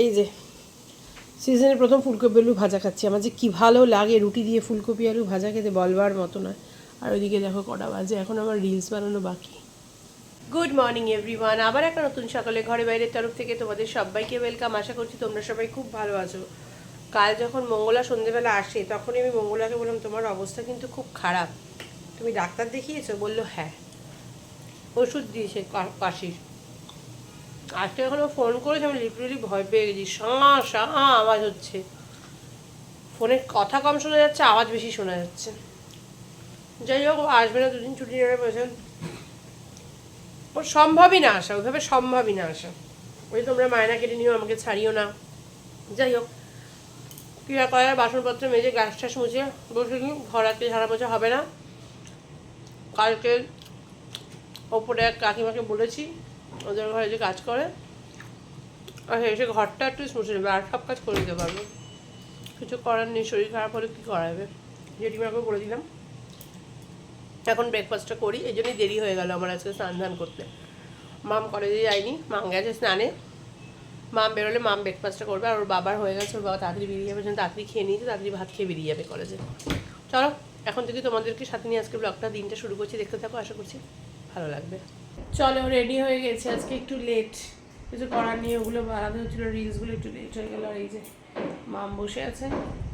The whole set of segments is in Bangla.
এই যে সিজনের প্রথম ফুলকপি আলু ভাজা খাচ্ছি। আমার যে কী ভালো লাগে, রুটি দিয়ে ফুলকপি আলু ভাজা খেতে বলবার মতো নয় আর ওইদিকে দেখো কটা বাজে, এখন আমার রিলস বানানো বাকি। গুড মর্নিং এভরিওয়ান আবার একটা নতুন সকালে ঘরে বাইরের তরফ থেকে তোমাদের সবাইকে ওয়েলকাম আশা করছি তোমরা সবাই খুব ভালো আছো। কাল যখন মঙ্গলা সন্ধেবেলা আসে, তখনই আমি মঙ্গলাকে বললাম, তোমার অবস্থা কিন্তু খুব খারাপ। তুমি ডাক্তার দেখিয়েছো? বলল হ্যাঁ। ওষুধ দিয়েছে কাশির। আজকে এখনও ফোন করেছে, আমি লিটারেলি ভয় পেয়ে গেছি। সাঁ সাঁ আওয়াজ হচ্ছে। ফোনে কথা কম শোনা যাচ্ছে, আওয়াজ বেশি শোনা যাচ্ছে। যাই হোক আসবে না, দুদিন ছুটি নেবে বলছেন সম্ভবই না আসা, ওইভাবে সম্ভবই না আসা। ওই তোমরা মায়না কেটে নিও, আমাকে ছাড়িও না। যাই হোক, ক্রিয়া করার বাসনপত্র মেজে গ্যাস ট্যাস মুছে বসে নিই ঘর আজকে ঝাড়া মোছা হবে না। কালকে ওপরে এক কাকিমাকে বলেছি ওদের ঘরে যে কাজ করে, আর এসে ঘরটা একটু মুছে নেবে আর সব কাজ করে দিতে পারব। কিছু করার নেই, শরীর খারাপ হলে কী করাবে? জেঠিমাকে বলে দিলাম। এখন ব্রেকফাস্টটা করি, এই জন্যই দেরি হয়ে গেল আমার আজকে স্নান ধান করতে। মাম কলেজে যায়নি, মাম গেছে স্নানে। মাম বেরোলে মাম ব্রেকফাস্টটা করবে, আর ওর বাবার হয়ে গেছে, ওর বাবা তাড়াতাড়ি বেরিয়ে যাবে, যেন তাড়াতাড়ি খেয়ে নিয়েছে, তাড়াতাড়ি ভাত খেয়ে বেরিয়ে যাবে কলেজে চলো, এখন থেকে তোমাদেরকে সাথে নিয়ে আজকে ব্লগটা দিনটা শুরু করছি, দেখতে থাকো, আশা করছি ভালো লাগবে। চলো রেডি হয়ে গেছে। আজকে একটু লেট কিছু করার নিয়ে ওগুলো বানাতে হচ্ছিল রিলসগুলো একটু লেট হয়ে গেল। আর এই যে মাম বসে আছে।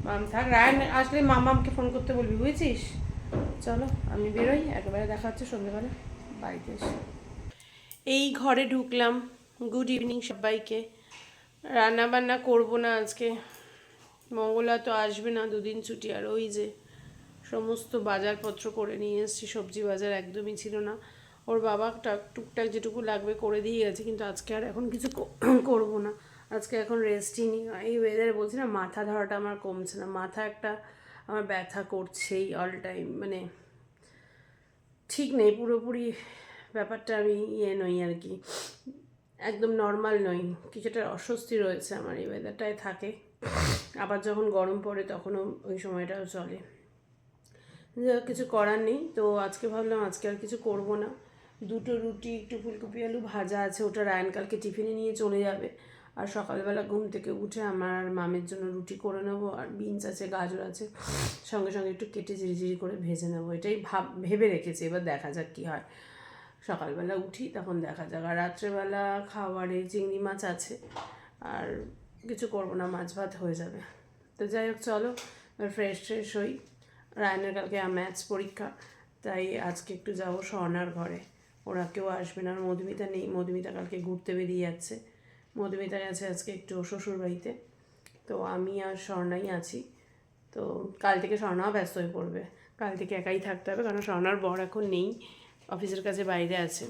মাম থাক, রায়ন আসলে মামামকে ফোন করতে বলবি, বুঝেছিস? চলো, আমি বেরোই। একেবারে দেখা হচ্ছে সন্ধ্যেবেলা। বাড়িতে এসে। এই ঘরে ঢুকলাম। গুড ইভিনিং সবাইকে। রান্না বান্না করব না আজকে। মঙ্গলা তো আসবে না, দুদিন ছুটি। আর ওই যে সমস্ত বাজারপত্র করে নিয়ে এসেছি, সবজি বাজার একদমই ছিল না। ওর বাবা টাক টুকটাক যেটুকু লাগবে করে দিয়ে গেছে কিন্তু আজকে আর এখন কিছু করব না। আজকে এখন রেস্টই নিই এই ওয়েদারে বলছি না, মাথা ধরাটা আমার কমছে না। মাথা একটা আমার ব্যথা করছেই অল টাইম মানে ঠিক নেই, পুরোপুরি ব্যাপারটা আমি ইয়ে নই আর কি। একদম নর্মাল নই। কিছুটা অস্বস্তি রয়েছে আমার এই ওয়েদারটায় থাকে। আবার যখন গরম পড়ে তখনও ওই সময়টাও চলে। কিছু করার নেই। তো আজকে ভাবলাম আজকে আর কিছু করব না। দুটো রুটি, একটু ফুলকপি আলু ভাজা আছে, ওটা রায়ন কালকে টিফিনে নিয়ে চলে যাবে। আর সকালবেলা ঘুম থেকে উঠে আমার আর মামের জন্য রুটি করে নেব, আর বিনস আছে, গাজর আছে, সঙ্গে সঙ্গে একটু কেটে ঝিরিঝিরি করে ভেজে নেব। এটাই ভাব, ভেবে রেখেছি, এবার দেখা যাক কী হয়। সকালবেলা উঠি, তখন দেখা যাক। আর রাত্রেবেলা খাবারে চিংড়ি মাছ আছে, আর কিছু করব না, মাছ ভাত হয়ে যাবে। তো যাই হোক, চলো ফ্রেশ ট্রেশ হই। রায়নের কালকে ম্যাথস পরীক্ষা, তাই আজকে একটু যাব স্বর্ণার ঘরে। ওরা কেউ আসবে না, আর মধুমিতা নেই। মধুমিতা কালকে ঘুরতে বেরিয়ে যাচ্ছে। মধুমিতা গেছে আজকে একটু শ্বশুর বাড়িতে তো আমি আর স্বর্ণাই আছি। তো কাল থেকে স্বর্ণাও ব্যস্ত হয়ে পড়বে। কাল থেকে একাই থাকতে হবে, কারণ স্বর্ণার বর এখন নেই। অফিসের কাছে বাইরে আছে।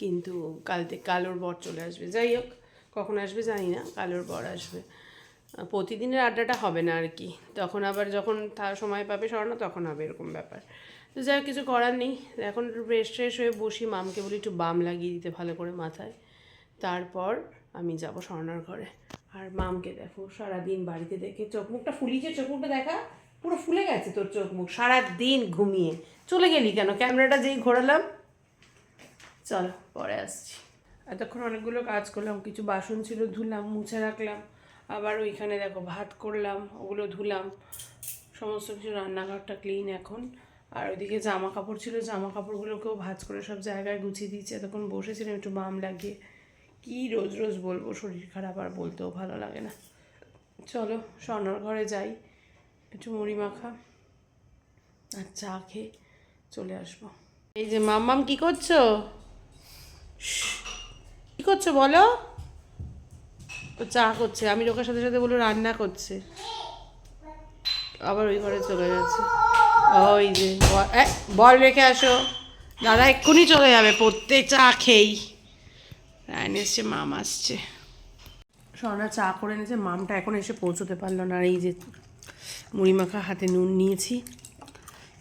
কিন্তু কাল থেকে কাল ওর বর চলে আসবে। যাই হোক, কখন আসবে জানি না। কাল ওর বর আসবে। প্রতিদিনের আড্ডাটা হবে না আর কি। তখন আবার যখন তার সময় পাবে স্বর্ণ, তখন হবে এরকম ব্যাপার। তো যাই কিছু করার নেই। এখন ফ্রেশ ট্রেশ হয়ে বসি। মামকে বলি একটু বাম লাগিয়ে দিতে ভালো করে মাথায়। তারপর আমি যাব স্বর্ণার ঘরে। আর মামকে দেখো, সারাদিন বাড়িতে দেখে চোখ মুখটা ফুলিয়েছে, চোখ মুখটা দেখা পুরো ফুলে গেছে তোর চোখ মুখ। সারাদিন ঘুমিয়ে। চলে গেলি কেন? ক্যামেরাটা যেই ঘোরালাম। চলো, পরে আসছি। এতক্ষণ অনেকগুলো কাজ করলাম, কিছু বাসন ছিল ধুলাম, মুছে রাখলাম। আবার ওইখানে দেখো ভাত করলাম, ওগুলো ধুলাম। সমস্ত কিছু রান্নাঘরটা ক্লিন এখন। আর ওইদিকে জামা কাপড় ছিল জামা কাপড়গুলোকেও ভাজ করে সব জায়গায় গুছিয়ে দিয়েছি। এতক্ষণ বসেছিলাম একটু বাম লাগিয়ে। কি রোজ রোজ বলব, শরীর খারাপ আর বলতেও ভালো লাগে না। চলো, স্বর্ণর ঘরে যাই, একটু মুড়ি মাখা আর চা খেয়ে চলে আসব। এই যে মাম্মাম, কি করছ? কি করছ বলো? ও চা করছে, আমি লোকের সাথে সাথে বলো রান্না করছে। আবার ওই ঘরে চলে যাচ্ছে ওই যে, বল রেখে আসো। দাদা এক্ষুনি চলে যাবে, পড়তে চা খেয়েই। রায়ন এসছে, মাম আসছে। স্বর্ণা চা করে এনেছে, মামটা এখন এসে পৌঁছতে পারল না। আর এই যে মুড়ি মাখা হাতে নুন নিয়েছি।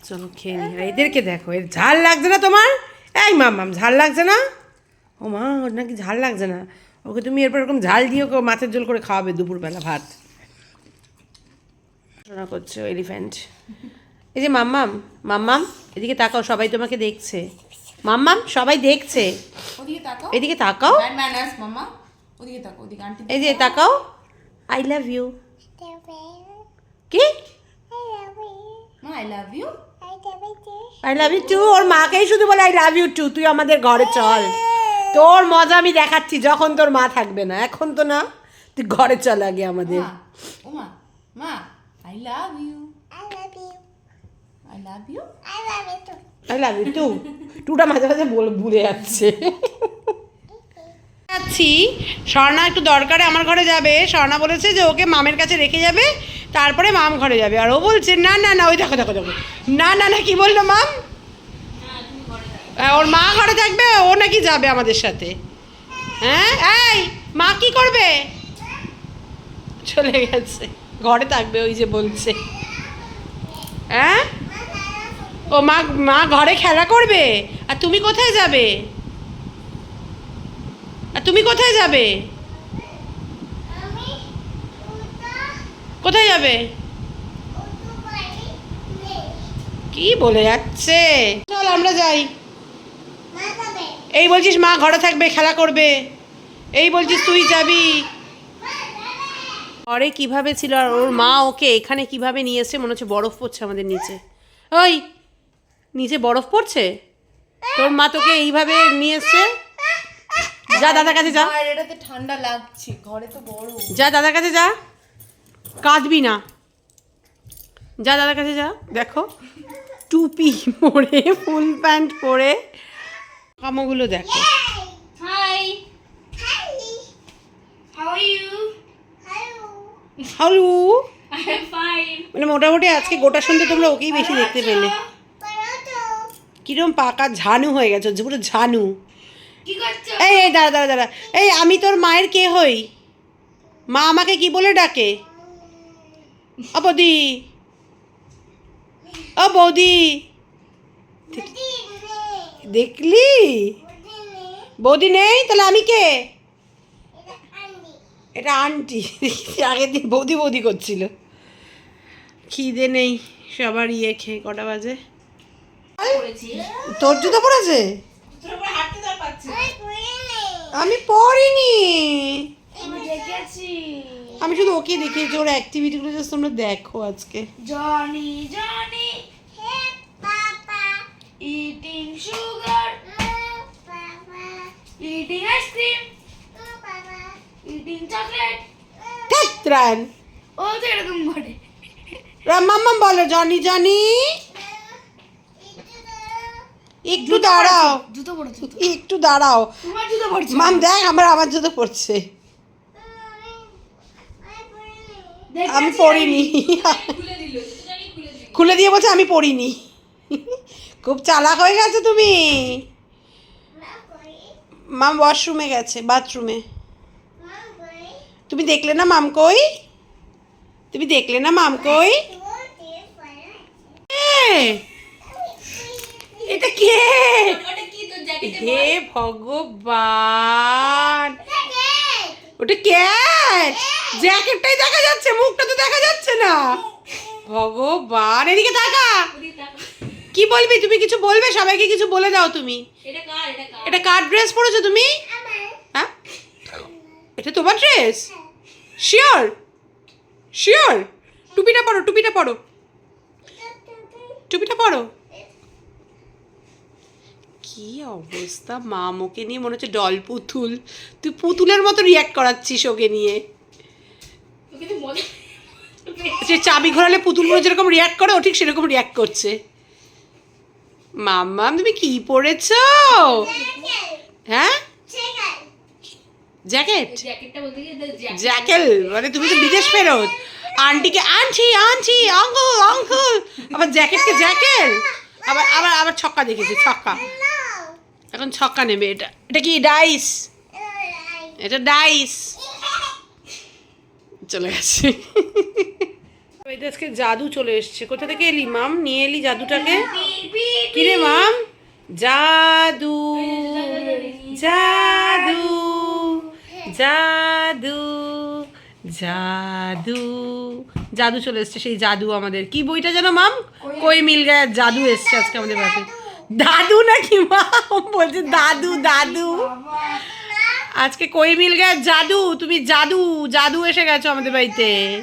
চলো খেয়ে নি আর এদেরকে দেখো, এর ঝাল লাগছে না তোমার? এই মাম মাম, ঝাল লাগছে না? ও মা, ওর নাকি ঝাল লাগছে না। ওকে তুমি এরপর এরকম ঝাল দিয়ে ওকে মাছের ঝোল করে খাওয়াবে দুপুরবেলা ভাত। করছ এলিফ্যান্ট। এই যে মাম্মাম মাম্মাম এদিকে তাকাও সবাই তোমাকে দেখছে। মাম্মাম সবাই দেখছে। ওদিকে তাকাও। এদিকে তাকাও। ব্যাড ম্যানার্স মামা ওদিকে তাকো ওদিকে আন্টি এই যে তাকাও। আই লাভ ইউ কি? I love you I love you too ওর মাকেই শুধু বলে আই লাভ ইউ টু তুই আমাদের ঘরে চল। তোর মজা আমি দেখাচ্ছি যখন তোর মা থাকবে না। এখন তো না তুই ঘরে চল আগে আমাদের। মা ও মা মা I love you I love you I love you too টুটা মাঝে মাঝে ভুলে যাচ্ছে। যাচ্ছি স্বর্ণা একটু দরকারে আমার ঘরে যাবে। স্বর্ণা বলেছে যে ওকে মামের কাছে রেখে যাবে তারপরে মাম ঘরে যাবে। আর ও বলছে না না না ওই দেখো দেখো দেখো। না না না কি বলল মাম? হ্যাঁ, ওর মা ঘরে থাকবে ও নাকি যাবে আমাদের সাথে। হ্যাঁ এই মা কি করবে? চলে গেছে। ঘরে থাকবে ওই যে বলছে। হ্যাঁ? ও মা মা ঘরে খেলা করবে? আর তুমি কোথায় যাবে? আর তুমি কোথায় যাবে? কোথায় যাবে? কি বলে যাচ্ছে? চল আমরা যাই। এই বলছিস মা ঘরে থাকবে, খেলা করবে। এই বলছিস তুই যাবি। ঘরে কীভাবে ছিল আর ওর মা ওকে এখানে কীভাবে নিয়ে এসছে, মনে হচ্ছে বরফ পড়ছে আমাদের নিচে। ওই নিচে বরফ পড়ছে? তোর মা তোকে এইভাবে নিয়ে এসছে? যা দাদার কাছে যা। আর এটাতে ঠান্ডা লাগছে ঘরে তো বড় যা দাদার কাছে যা। কাঁদবি না। যা দাদার কাছে যা দেখো। টুপি পরে ফুল প্যান্ট পরে। কামোগুলো দেখো। Hi how you hello I am fine মানে মোটামুটি আজকে গোটা সন্ধ্যে তোমরা ওকেই বেশি দেখতে পেলে। কিরম পাকা ঝানু হয়ে গেছে পুরো ঝানু। এই এই দাঁড়া দাঁড়া দাঁড়া। এই আমি তোর মায়ের কে হই? মা আমাকে কি বলে ডাকে? ও বৌদি। ও বৌদি। দেখলি? বৌদি নেই? তাহলে আমি কে? এটা আন্টি। আগের দিন বৌদি বৌদি করছিল। খিদে নেই সবার ইয়ে খেয়ে কটা বাজে? তোর জুতো পড়েছে? আমি পড়িনি। আমি শুধু ওকে দেখিয়েছি ওর অ্যাক্টিভিটিগুলো জাস্ট তোমরা দেখো আজকে। Johnny Johnny. Eating sugar eating ice cream eating chocolate ও তো এরকম করে। মাম্মাম বলো জনি জনি। একটু দাঁড়াও। জুতো পড়েছো একটু দাঁড়াও। তোমার জুতো পড়ছে। মাম দেখ আমার আমার জুতো পড়ছে। আমি পড়িনি। খুলে দিল জুতো জানি খুলে দিল। খুলে দিয়ে বলছে আমি পড়িনি। খুব চালাক হয়ে গেছে তুমি। মাম ওয়াশরুমে গেছে বাথরুমে তুমি দেখলে না মাম কই? তুমি দেখলে না মাম কই? এ, এটা কে? ওটা কি তোর জ্যাকেটে হে ভগবান। ওটা ক্যাট জ্যাকেটটাই দেখা যাচ্ছে মুখটা তো দেখা যাচ্ছে না। ভগবান এদিকে তাকা। কি বলবি তুমি কিছু বলবে? সবাইকে কিছু বলে দাও তুমি। এটা কার এটা কার? ড্রেস পরেছো তুমি? হ্যাঁ? এটা তোমার ড্রেস শিওর শিওর টুপিটা পরো। টুপিটা পরো। টুপিটা পরো। কি অবস্থা? মা মোকে নিয়ে মনে হচ্ছে ডল পুতুল। তুই পুতুলের মতো রিয়াক্ট করাচ্ছিস ওকে নিয়ে। যে চাবি ঘোরালে পুতুলগুলো যেরকম রিয়াক্ট করে ও ঠিক সেরকম রিয়াক্ট করছে। মাম্মা তুমি কি পরেছো হ্যাঁ? জ্যাকেট? জ্যাকেল? মানে তুমি তো বিদেশ ফেরত। আন্টিকে আনছি আনছি আঙ্কুল আঙ্কুল আবার জ্যাকেটকে জ্যাকেল। আবার আবার আবার ছক্কা দেখেছি ছক্কা। এখন ছক্কা নেবে এটা। এটা কি ডাইস? এটা ডাইস। চলে গেছে। আজকে জাদু চলে এসছে। কোথা থেকে এলি মাম? নিয়ে এলি জাদুটাকে? কিরে মাম? জাদু জাদু জাদু জাদু। জাদু চলে এসছে সেই জাদু আমাদের। কি বইটা যেন মাম? কই? মিল গায়ে জাদু এসছে আজকে আমাদের বাড়িতে। দাদু নাকি মাম বলছে দাদু দাদু। আজকে কই মিল গায়ের জাদু? তুমি জাদু জাদু এসে গেছো আমাদের বাড়িতে।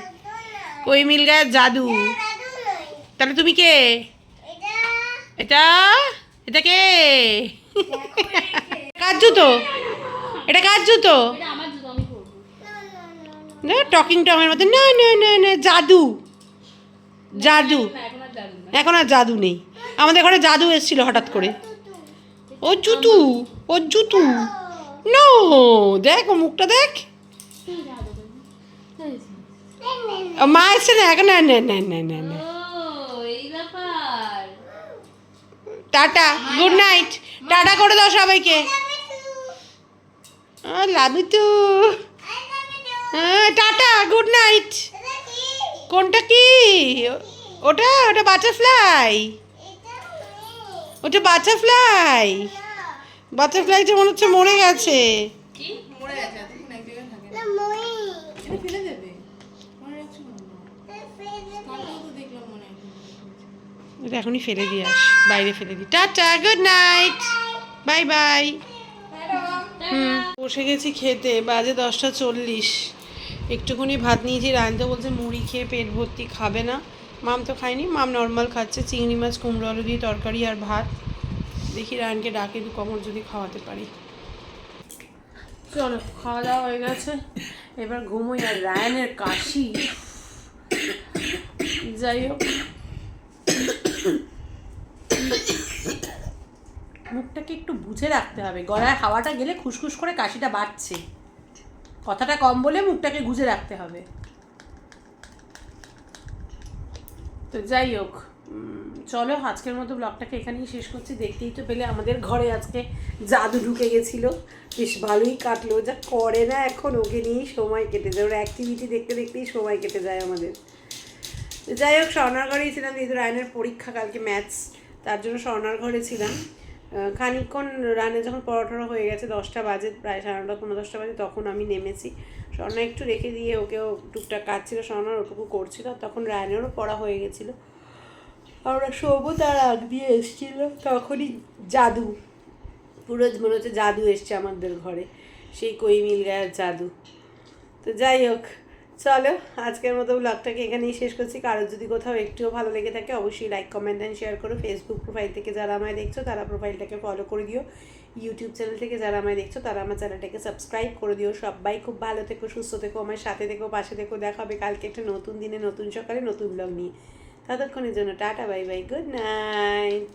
কই মিল গায়ের জাদু? তাহলে তুমি কে? এটা এটা কে? কার জুতো? এটা কার জুতো? না, টকিং টমের মতো। না না না না, জাদু। জাদু। এখন আর জাদু নেই। আমাদের ঘরে জাদু এসেছিল হঠাৎ করে। ও জুতু ও জুতু। নো দেখ, ও মুখটা দেখ। মা এসছে, না না না না না না টাটা, গুড নাইট। টাটা করে দাও সবাইকে। Love to tata, good night. কোনটা কি? ওটা ওটা বাটারফ্লাই ওটা বাটারফ্লাই। বাটারফ্লাইটা মনে হচ্ছে মরে গেছে। এটা এখনই ফেলে দিয়ে আস বাইরে ফেলে দিই tata good night bye bye হুম বসে গেছি খেতে বাজে দশটা চল্লিশ। একটুখানি ভাত নিয়েছি রায়ন্ত বলছে মুড়ি খেয়ে পেট ভর্তি খাবে না। মাম তো খায়নি। মাম নর্মাল খাচ্ছে, চিংড়ি মাছ, কুমড়ো আলু দিয়ে তরকারি আর ভাত। দেখি রায়নকে ডাকে দু কমর যদি খাওয়াতে পারি। চলো, খাওয়া দাওয়া হয়ে গেছে। এবার ঘুমোই আর রায়নের কাশি। যাই হোক। মুখটাকে একটু বুঝে রাখতে হবে। গলায় হাওয়াটা গেলে খুসখুস করে কাশিটা বাড়ছে। কথাটা কম বলে মুখটাকে গুজে রাখতে হবে। তো যাই হোক চলো আজকের মতো ব্লগটাকে এখানেই শেষ করছি। দেখতেই তো পেলে আমাদের ঘরে আজকে জাদু ঢুকে গেছিল। বেশ ভালোই কাটলো। যা করে না এখন, ওকে নিয়েই সময় কেটে যায়। ওর অ্যাক্টিভিটি দেখতে দেখতেই সময় কেটে যায় আমাদের। যাই হোক, স্বর্ণার ঘরেই ছিলাম, যেহেতু রায়নের পরীক্ষা কালকে ম্যাথস, তার জন্য স্বর্ণার ঘরে ছিলাম। খানিকক্ষণ রানে যখন পরোটানো হয়ে গেছে, দশটা বাজে, প্রায় সাড়ে নটা পনেরো দশটা বাজে, তখন আমি নেমেছি। স্বর্ণা একটু রেখে দিয়ে ওকেও টুকটাক কাটছিল স্বর্ণার ওটুকু করছিল তখন রায়নেরও পড়া হয়ে গেছিল। আমরা শোবো তার আগ দিয়ে এসেছিল, তখনই জাদু। পুরো মনে হচ্ছে জাদু এসছে আমাদের ঘরে, সেই কই মিল গায়ের জাদু। তো যাই হোক, চলো আজকের মতো ব্লগটাকে এখানেই শেষ করছি। কারোর যদি কোথাও একটুও ভালো লেগে থাকে, অবশ্যই লাইক কমেন্ট অ্যান্ড শেয়ার করো। ফেসবুক প্রোফাইল থেকে যারা আমায় দেখছ, তারা প্রোফাইলটাকে ফলো করে দিও। ইউটিউব চ্যানেল থেকে যারা আমায় দেখছ, তারা আমার চ্যানেলটাকে সাবস্ক্রাইব করে দিও। সবাই খুব ভালো থেকো, সুস্থ থেকো আমার সাথে থেকো, পাশে থেকো। দেখা হবে কালকে একটা নতুন দিনে, নতুন সকালে নতুন ব্লগ নিয়ে। ততক্ষণের জন্য tata bye bye good night